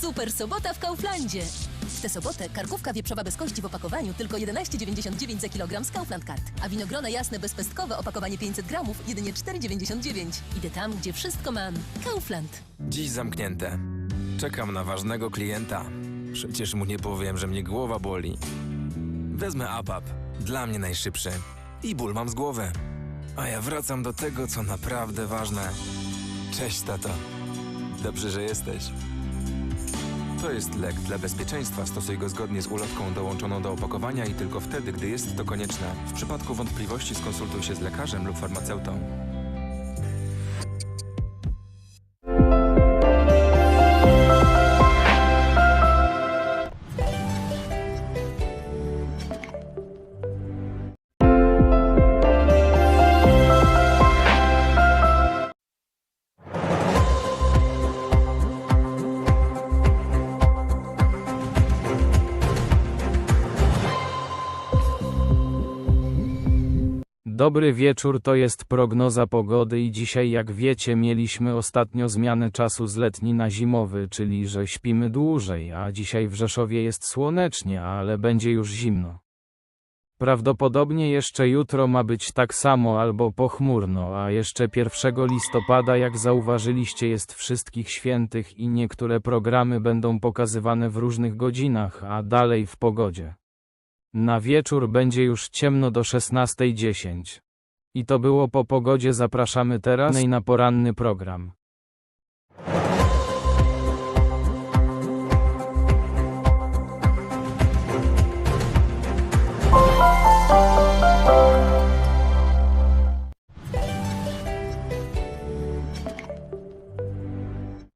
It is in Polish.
Super sobota w Kauflandzie. W tę sobotę karkówka wieprzowa bez kości w opakowaniu tylko 11,99 za kilogram z Kaufland Card, a winogrona jasne bezpestkowe opakowanie 500 gramów jedynie 4,99. Idę tam, gdzie wszystko mam. Kaufland. Dziś zamknięte. Czekam na ważnego klienta. Przecież mu nie powiem, że mnie głowa boli. Wezmę APAP. Dla mnie najszybszy. I ból mam z głowy. A ja wracam do tego, co naprawdę ważne. Cześć, tato. Dobrze, że jesteś. To jest lek dla bezpieczeństwa. Stosuj go zgodnie z ulotką dołączoną do opakowania i tylko wtedy, gdy jest to konieczne. W przypadku wątpliwości skonsultuj się z lekarzem lub farmaceutą. Dobry wieczór, to jest prognoza pogody i dzisiaj jak wiecie mieliśmy ostatnio zmianę czasu z letni na zimowy, czyli że śpimy dłużej, a dzisiaj w Rzeszowie jest słonecznie, ale będzie już zimno. Prawdopodobnie jeszcze jutro ma być tak samo albo pochmurno, a jeszcze 1 listopada jak zauważyliście jest wszystkich świętych i niektóre programy będą pokazywane w różnych godzinach, a dalej w pogodzie. Na wieczór będzie już ciemno do 16.10. I to było po pogodzie zapraszamy teraz na poranny program.